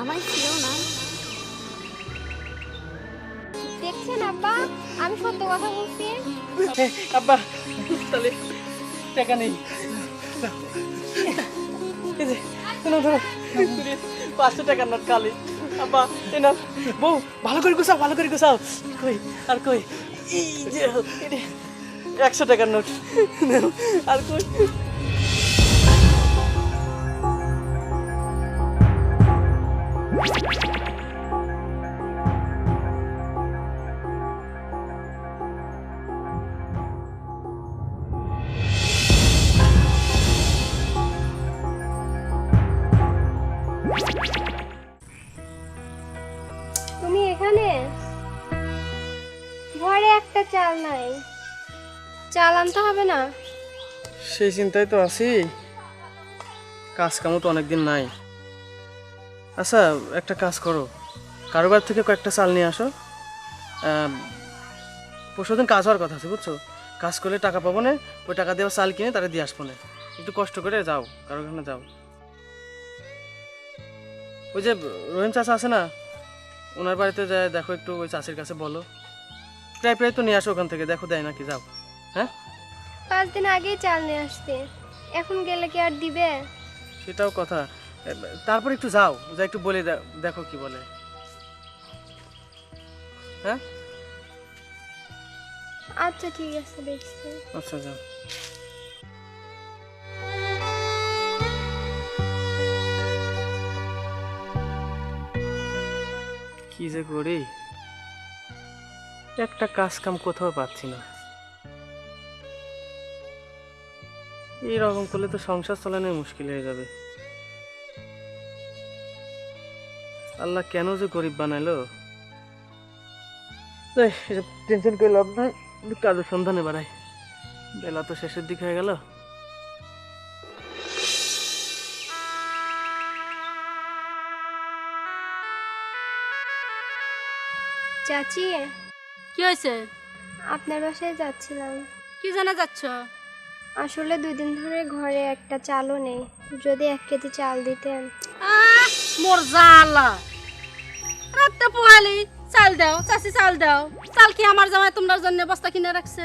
আমায় ছিল না। দেখছেন আব্বা? আমি সত্য কথা বলছি। আব্বা, তাহলে টাকা নেই। পাঁচশো টাকার নোট খালি। আব্বা, এই নাও। বউ, ভালো করে গুছাও, ভালো করে গুছাও। কই, আর কই? একশো টাকার নোট। আর কই? তুমি এখানে? ঘরে একটা চাল নাই। চাল আনতে হবে না? সেই চিন্তায় তো আছি। কাজ কামও তো অনেকদিন নাই। আচ্ছা একটা কাজ করো। কারোবার থেকে কয়েকটা চাল নিয়ে আসো। পরশু দিন কাজ হওয়ার কথা আছে বুঝছ? কাজ করলে টাকা পাবো না ওই টাকা দেওয়া চাল কিনে তারা দিয়ে আসব না। একটু কষ্ট করে যাও কারও ওখানে যাও। ওই যে রহিম চাচা আছে না ওনার বাড়িতে যায় দেখো একটু ওই চাষির কাছে বলো। প্রায় প্রায় তো নিয়ে আসো ওখান থেকে দেখো দেয় নাকি যাও। হ্যাঁ? পাঁচ দিন আগেই চাল নিয়ে আসতে। এখন গেলে কি আর দিবে? সেটাও কথা। তারপর একটু যাও যা একটু বলে দেখো কি বলে। হ্যাঁ? আচ্ছা ঠিক আছে দেখছি। আচ্ছা যাও। কি যে করি? একটা কাজ কাম কোথাও পাচ্ছি না। এইরকম করলে তো সংসার চালানোই মুশকিল হয়ে যাবে। আল্লাহ কেন যে গরিব বানাইলো? এসব টেনশন করে লাভ নাই। কাজের সন্ধানে বাড়াই। বেলা তো শেষের দিক হয়ে গেল। চাচি কি হয়েছে? আপনার বাসায় যাচ্ছিলাম। কি জানা যাচ্ছ? আসলে দুই দিন ধরে ঘরে একটা চালও নেই। যদি এক কেজি চাল দিতেন। মোর জালা রাতটা পোহালি চাল দাও চাষি চাল দাও। চাল কি আমার জামাই তোমার জন্য বস্তা কিনে রাখছে?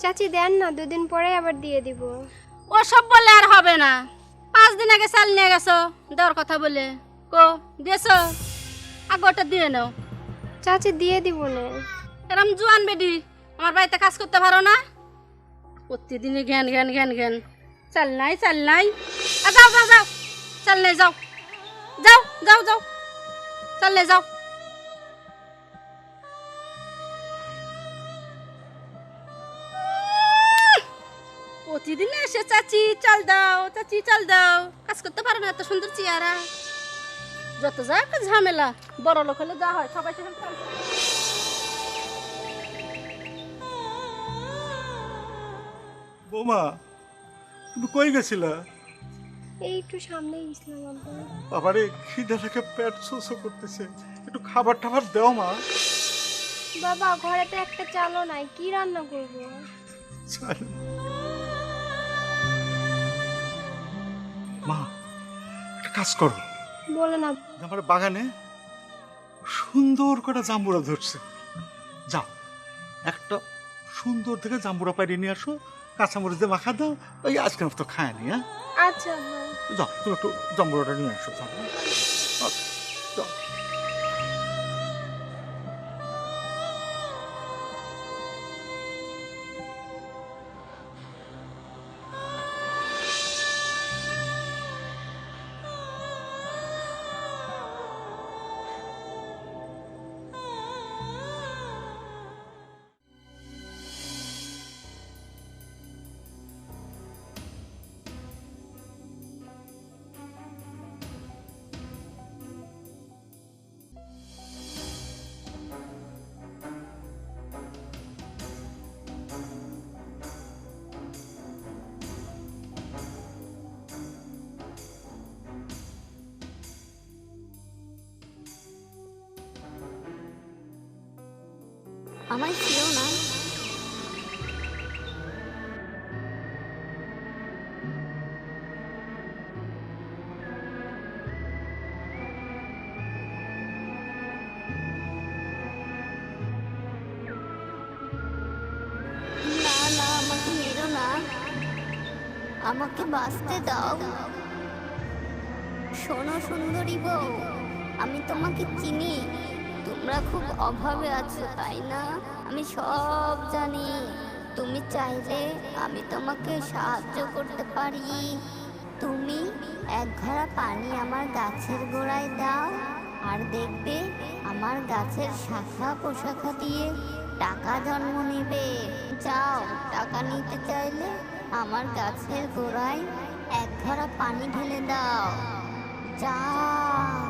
চাচি দেন না দুদিন পরে আবার দিয়ে দিব। ও সব বললে আর হবে না। পাঁচ দিন আগে চাল নিয়ে গেছো দেওয়ার কথা বলে। কো দিয়েছ? আগে ওটা দিয়ে নাও। চাচি দিয়ে দিব না। এরম জোয়ান বেডি আমার বাড়িতে কাজ করতে পারো না? প্রতিদিনই জ্ঞান জ্ঞান জ্ঞান জ্ঞান চাল নাই চাল নাই। যাও যাও যাও। চাল নাই যাও। যাও যাও যাও। চাল যাও প্রতিদিন এসে চাচি চাল দাও চাচি চাল দাও কাজ করতে পারো না এত সুন্দর চেয়ারা যত যা ঝামেলা বড় হলে যা হয় সবাই। বৌমা তুমি কই গেছিলা এই একটু সামনেই গেছিলাম আব্বা। বাবারে খিদে থেকে পেট শোষো করতেছে। একটু খাবার টাবার দাও মা। বাবা ঘরে তো একটা চালও নাই। কি রান্না করব। মা একটা কাজ করো। বলে না আমার বাগানে সুন্দর করে জাম্বুরা ধরছে। যাও একটা সুন্দর থেকে জাম্বুরা পাইরে নিয়ে আসো কাঁচামরিচ দিয়ে মাখা দাও ওই আজকে তো খায়নি হ্যাঁ? আচ্ছা যাও তুমি একটু জাম্বুরাটা নিয়ে আসো যাও। আমার ছিল না। আমাকে বাঁচতে দাও। শোনো সুন্দরী বউ আমি তোমাকে চিনি। তোমরা খুব অভাবে আছো, তাই না? আমি সব জানি। তুমি চাইলে আমি তোমাকে সাহায্য করতে পারি। তুমি এক ঘড়া পানি আমার গাছের গোড়ায় দাও, আর দেখবে আমার গাছের শাখা পোশাখা দিয়ে টাকা জন্ম নেবে। যাও, টাকা নিতে চাইলে আমার গাছের গোড়ায় এক ঘড়া পানি ঢেলে দাও। যাও।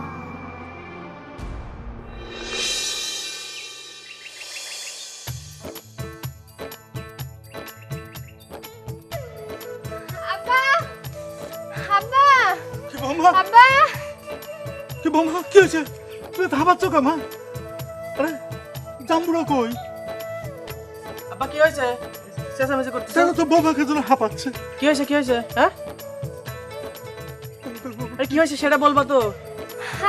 বৌমা কি হয়েছে? তুই ধাবাচ্ছ কে মা? আরে জাম্বুরা কই? আব্বা কি হয়েছে? চেঁচামেচি করতেছে। সেটা তো বৌমাকে জন্য হাঁপাচ্ছে? কি হয়েছে কি হয়েছে হ্যাঁ? আরে কি হয়েছে সেটা বলবা তো।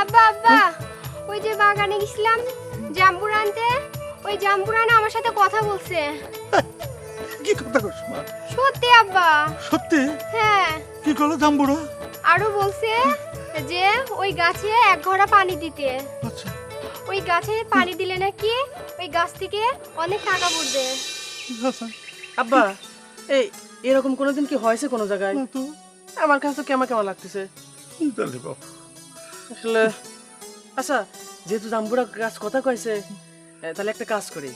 আব্বা আব্বা ওই যে বাগানে গেছিলাম জাম্বুর আনতে ওই জাম্বুরানা আমার সাথে কথা বলছে। কি কথা করছ মা? সত্যি আব্বা। সত্যি? হ্যাঁ। কি করল জাম্বুরা? আরও বলছে যে ওই গাছে এক ঘড়া পানি দিতে। আচ্ছা। ওই গাছে পানি দিলে নাকি ওই গাছ থেকে অনেক টাকা পড়বে। আচ্ছা। আব্বা এই এরকম কোনোদিন কি হয়েছে কোনো জায়গায়? আমার কাছে তো কেমন কেমন লাগতেছে। আসলে আচ্ছা যেহেতু জাম্বুরা গাছ কথা কয়েছে তাহলে একটা কাজ করি।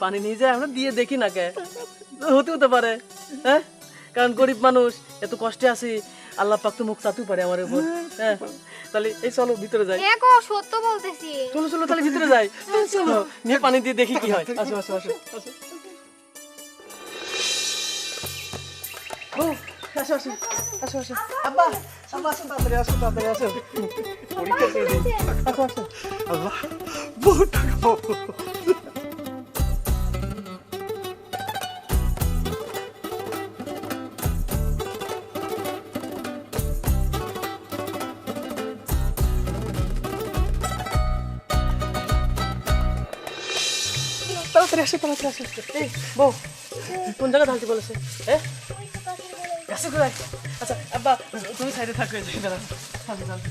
পানি নিয়ে যায় আমরা দিয়ে দেখি না কে। হতে হতে পারে হ্যাঁ? কারণ গরিব মানুষ এত কষ্টে আছি আল্লাহ পাক তো মুখ চাতুই পারে আমার উপর। হ্যাঁ তাহলে এই চলো ভিতরে যাই। দেখো সত্য বলতেছি। চলো চলো তাহলে ভিতরে যাই। চলো নিয়ে পানি দিয়ে দেখি কি হয়। আসো আসো আসো। আসো আসো আসো। আসো আসো। আব্বা আব্বা আসো তাড়াতাড়ি আসো তাড়াতাড়ি আসো। পরীক্ষা করে দিই আসো আসো। আল্লাহ বহু টাকা তাড়াতাড়ি আসো তাড়াতাড়ি আসো এই বউ কোন জায়গা ঢালতে বলেছে হ্যাঁ গাছে আচ্ছা আব্বা তুমি সাইডে থাকো এই ঢালতে ঢালতে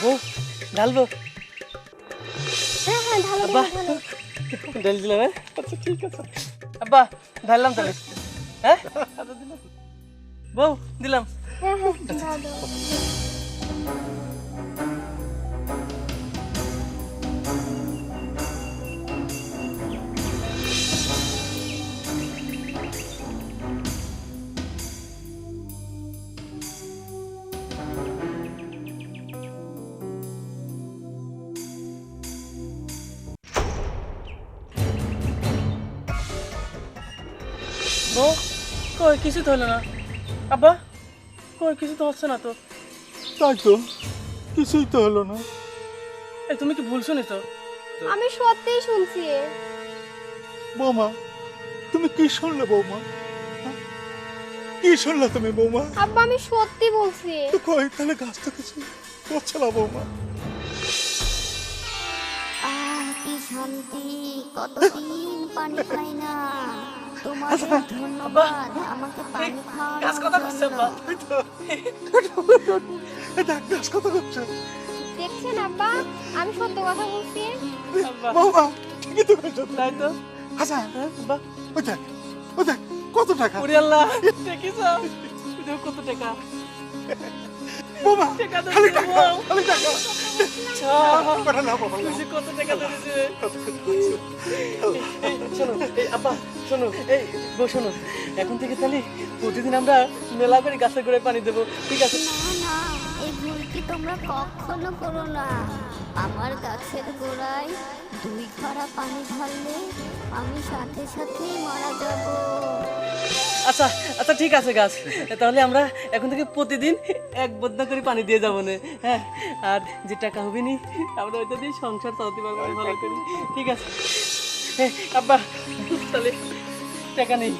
বউ ঢালবো হ্যাঁ হ্যাঁ আব্বা ঢেল দিলাম হ্যাঁ আচ্ছা ঠিক আছে আব্বা ঢাললাম তাহলে হ্যাঁ দিলাম। বউ দিলাম হ্যাঁ হ্যাঁ। বউ, কই কিছু তো হলো না। আব্বা, কই কিছু তো হচ্ছে না তো। তাই তো। কিছুই তো হলো না। এই তুমি কি ভুল শুনিস তো আমি সত্যিই শুনছি। বৌমা তুমি কি শুনলে বৌমা? হ্যাঁ? কি শুনলে তুমি বৌমা? আব্বা আমি সত্যি বলছি। তো কই তাহলে গাছ তো কিছু করছে না বৌমা। আহ কি শান্তি কতদিন পানি পাই না? কথা করছে দেখছেন আব্বা আমি সত্য কথা বলছি। আব্বা। ঠিকই তো তাই তো। হাসান হ্যাঁ আব্বা। ওই দেখ ওই দেখ কত টাকা? ওরে আল্লাহ দেখিস দেখো কত টাকা। বৌমা খালি টাকা খালি টাকা। না বাবা কত ধরেছে? শোনো এই আব্বা শোনো এই শোনো। এখন থেকে তাহলে প্রতিদিন আমরা মেলা করে গাছের গোড়ায় পানি দেবো ঠিক আছে? না না এই ভুলটি তোমরা কখনো করো না? আমার গাছের গোড়ায় দুই খরা পানি ঢাললে আমি সাথে সাথেই মারা যাব। আচ্ছা আচ্ছা ঠিক আছে গাছ। তাহলে আমরা এখন থেকে প্রতিদিন এক বদনা করে পানি দিয়ে যাব না হ্যাঁ? আর যে টাকা হবে নি, আমরা ওইটা দিয়ে সংসার চালাতে পারব ভালো করে। ঠিক আছে। হ্যাঁ আব্বা, তাহলে টাকা নেই।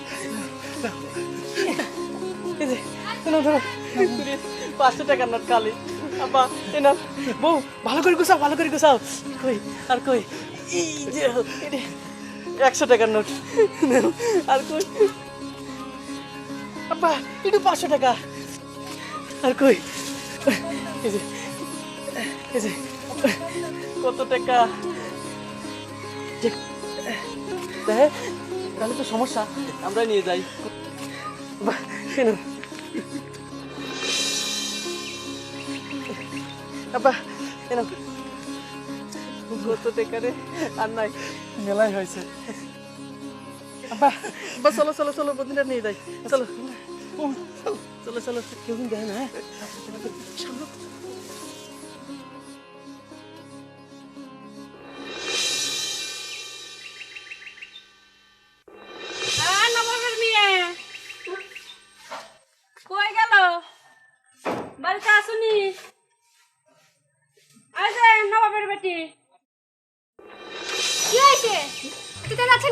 পাঁচশো টাকার নোট কালি আব্বা, এই নাও। বউ, ভালো করে গুছাও, ভালো করে গুছাও। কই, আর কই? একশো টাকার নোট। আর কই? আব্বা, একটু পাঁচশো টাকা। আর কই? যে কত টাকা? ঠিক- তাহলে তো সমস্যা আমরা নিয়ে যাই। কেন? আব্বা, কেন? কত টাকা রে? আর নাই মেলাই হয়েছে। আব্বা চলো চলো চলো বদিনটা নিয়ে যাই। চলো। চলো চলো, কেউ কিন্তু দেখে না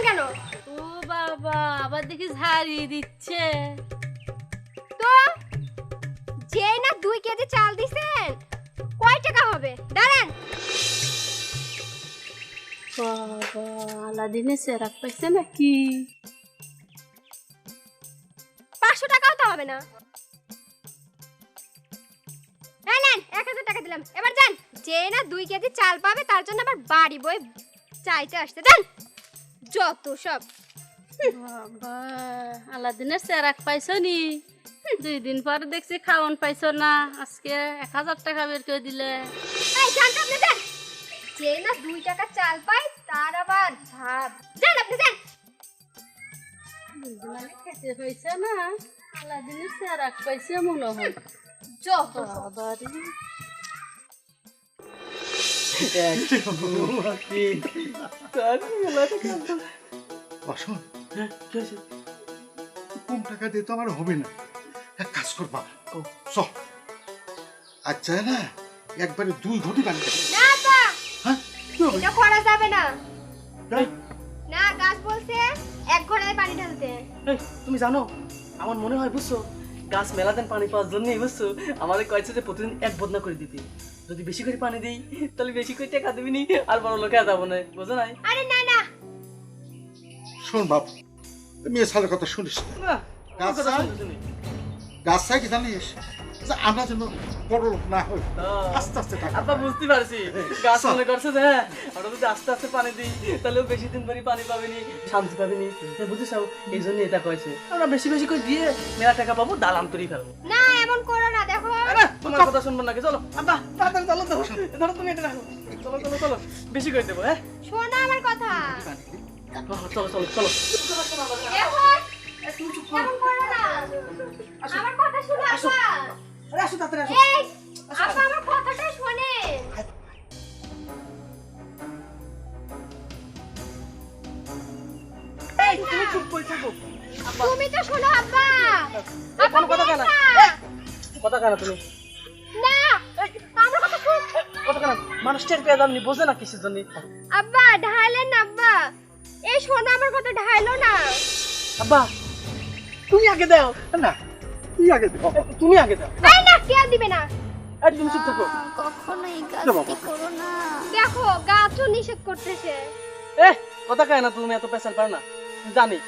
কেন? ও বাবা আবার দেখি ঝাড়ি দিচ্ছে। তো? যে না দুই কেজি চাল দিছেন কয় টাকা হবে? দাঁড়ান। বাবা আলাদিনে সেরাক পাইছে নাকি? পাঁচশো টাকাও তো হবে না। এক হাজার টাকা দিলাম। এবার যান যে না দুই কেজি চাল পাবে তার জন্য আবার বাড়ি বই চাইতে আসতে যান। যত সব। বাবা আলাদিনের সেরাক পাইছো নি? দুই দিন পর দেখছি খাওয়ান পাইছো না। আজকে এক হাজার টাকা বের করে দিলে। যে না দুই টাকা চাল পাই তার আবার ভাব যান আপনি যান। মানে খেতে হয়েছে না। আলাদিনের সেরাক পাইছে মনে হয়। যত বাবারে। একবারে দুই ঘটি বানিয়ে তুমি জানো, আমার মনে হয় বুঝছ, গাছ মেলা দেন পানি পাওয়ার জন্যই বুঝছ আমাদের কয়েছে যে প্রতিদিন এক বদনা করে দিতে। যদি বেশি করে পানি দিই তাহলে বেশি করে টাকা দিবি নি আর বড় লোকে যাব না বুঝো নাই? আরে না না। শোন বাপ মেয়ে সালের কথা শুনিস না। গাছ কি জানিস? যে আমরা যেন বড় লোক না হই হ্যাঁ। আস্তে আস্তে আপা বুঝতে পারছি। গাছ মনে করছে যে হ্যাঁ আমরা যদি আস্তে আস্তে পানি দিই তাহলে বেশি দিন ধরে পানি পাবেনি শান্তি পাবেনি বুঝেছ এই জন্য এটা কয়েছে। আমরা বেশি বেশি করে দিয়ে মেলা টাকা পাবো দালাম তৈরি ফেলব। না এমন করো না দেখো তোমার কথা শুনব নাকি চলো। আব্বা তাড়াতাড়ি চলো তো। ধরো তুমি এটা রাখো চলো চলো চলো। বেশি করে দেবো হ্যাঁ? শোনো আমার কথা। চলো চলো চলো আমার কথা শুনো আপা আসো তাড়াতাড়ি আসো। এই আপা আমার কথাটা শোনেন তুমি চুপ করে থাকো। তুমি তো শোনো আব্বা। এই, কথা কেন কথা কেন তুমি। না কথা কেন মানুষ টের পেয়ে দামনি বোঝে না কিসের জন্য। আব্বা ঢাইলেন না আব্বা। এই শোনো আমার কথা ঢাইলো না। আব্বা তুমি আগে দাও। না তুই আগে দে তুমি আগে দাও। এই না কেউ দিবে না। আর তুমি চুপ থাকো। কখনো এই কাজটি করো না। দেখো গাছও নিষেধ করতেছে। এ কথা কয় না তুমি এত পেশাল পারো না। জানি।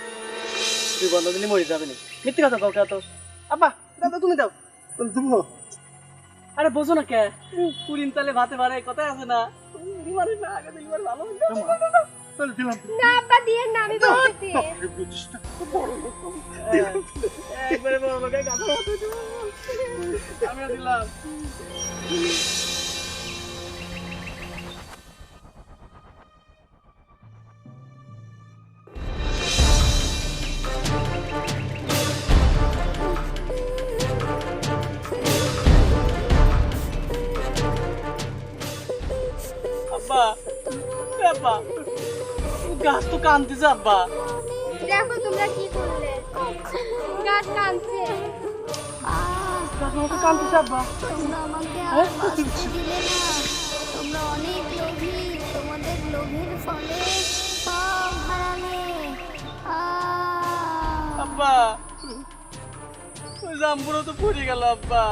তুই বন্ধ দিলে মরে যাবে না। মিথ্যে কথা কাউকে এত? আব্বা দাদা তুমি দাও। দেবো আরে বোঝো না কে? পুরিন তালে ভাতে পারে কথাই আছে না। তাহলে দিলাম। গাছ তো কান্দিছে আব্বা। দেখো তোমরা কি করলে। গাছ কাঁদছে গাছ মতো আব্বা। তোমরা আমাকে আর বাঁচতে দিলে না। তোমরা অনেক লোভী তোমাদের লোভের ফলে সব হারালে। আব্বা ওই জাম্বুরা তো পড়ে গেল আব্বা।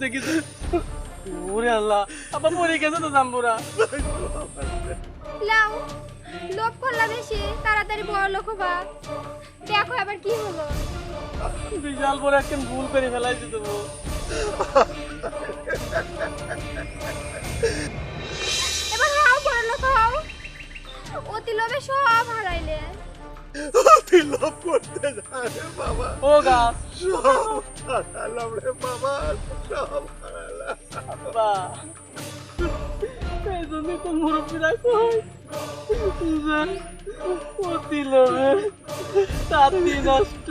দেখিস? ওরে আল্লাহ আব্বা পড়ে গেছে তো জাম্বুরা। লাও লোভ করলা বেশি তাড়াতাড়ি বড় লোক হবা। দেখো এবার কি হলো। বিশাল বড় একখান ভুল করে ফেলাইছি তো বউ। এবার হাও বড় লোক হও। অতি লোভে সব হারাইলে। তুই লোভ করতে জানে বাবা। ও গাছ সব হারালাম রে বাবা সব হারালাম। আব্বা জন্যই তো মুরব্বীরা কয় অতি লোভে তাঁতি নষ্ট